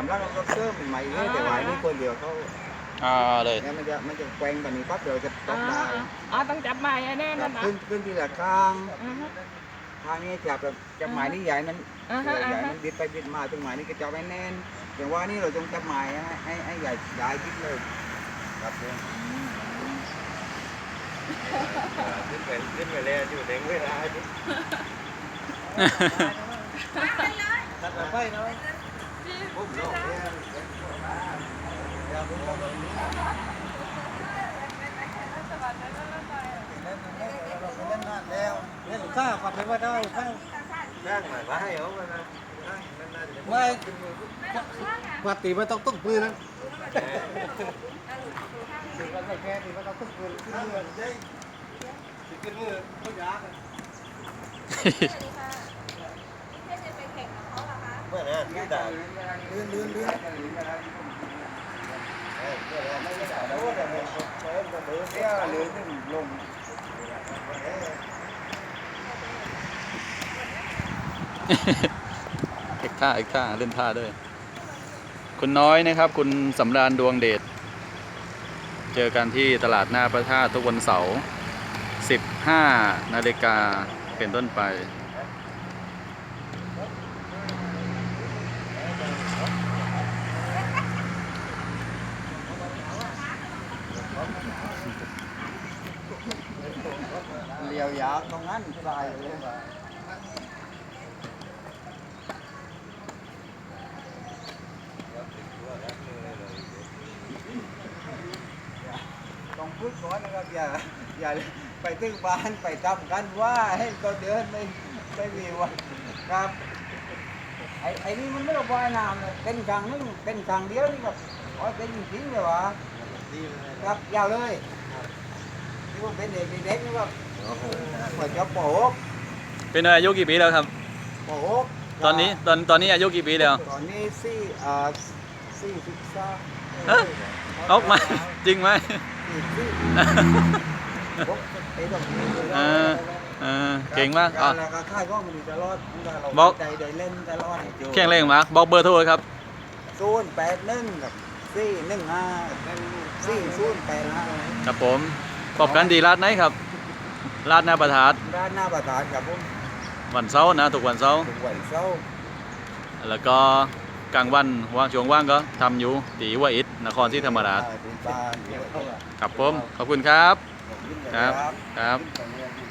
ามรักเราก็เสริมใหม่เลยแต่ว่าอันนี่คนเดียวเขาอ่าเลยเนี่ยมันจะมันจะแกว่งแบบนี้ปั๊บเดี๋ยวจะตอ๋อกได้อ๋อต้องจับไม้ให้แน่ครันั่บนนะขึ้นขึ้นทีละข้างอ่าฮะทางนี้จับแบบจับหมายนี่ใหญ่มันอ่าใหฮะญ่อ่าฮะมันบิดไปบิดมาตรงหมายนี่ก็จับไว้แน่นแต่ว่านี่เราต้องจับหมายให้ให้ให้ใหญ่ใหญ่ยิดเลยครับผมขึ้นไปขึ้นไปแล้วอยู่ในเวลาที่ตัดไปเนาะผมโลกเนี่ยอย่าเพิ่งเอาแบบนี้เราไปเล่น นานแล้วเล่นข้าวกลับไปว่าได้ข้าวข้างหน่อยว่าให้เอามานะไม่ปกติมันต้องต้องปืนนะถึงมันไม่แค่ที่มันต้องต้องปืนขึ้นมือใช่ขึ้นมือเขายาก เล่นท่าเล่นลื่นลงเอกท่าเอกท่าเล่นท่าด้วย คุณน้อยนะครับ คุณสำราญดวงเดช เจอกันที่ตลาดหน้าพระธาตุทุกวันเสาร์ 15 นาฬิกาเป็นต้นไป ยวยาวตรงนั้นสายเลยต้องพูดก่อนนะครับอย่าอย่าไปตึ้งบ้านไปจำกันว่าให้ตัวเดินไม่ไม่มีวันครับไอ้ไอ้นี่มันไม่ต้องว่ายน้ำเลยเป็นครั้งนึงเป็นครั้งเดียวนี่แบบโอ้ยเป็นจริงเลยวะครับยาวเลยนี่ว่าเป็นเด็กเด็กนี่แบบ เหมือนจะโปกเป็นอายุกี่ปีแล้วครับ โปกตอนนี้ตอนตอนนี้อายุกี่ปีแล้วตอนนี้สี่อ่าสี่สิบสามฮะเอามาจริงไหมสี่สี่ผมไปตรงนี้เลยเออเออเก่งมากอะ แล้วก็ค่ายก็มันตลอดมันก็เราบอกใจได้เล่นตลอดแข่งเร่งมากบอกเบอร์โทรเลยครับ ศูนย์แปดหนึ่งกับสี่หนึ่งห้าสี่ศูนย์แปดห้า ครับผมพบกันดีราดไหนครับ ราดหน้าประทาดด้านหน้าประธานครับผมวันเสาร์นะทุกวันเสาร์ทุกวันเสาร์แล้วก็กลางวันว่างช่วงว่างก็ทำอยู่ตีว่าอิฐนครศรีธรรมราชอ่าที่บ้านเดี๋ยวครับผมขอบคุณครับ ขอบคุณครับ ครับครับขอบคุณครับ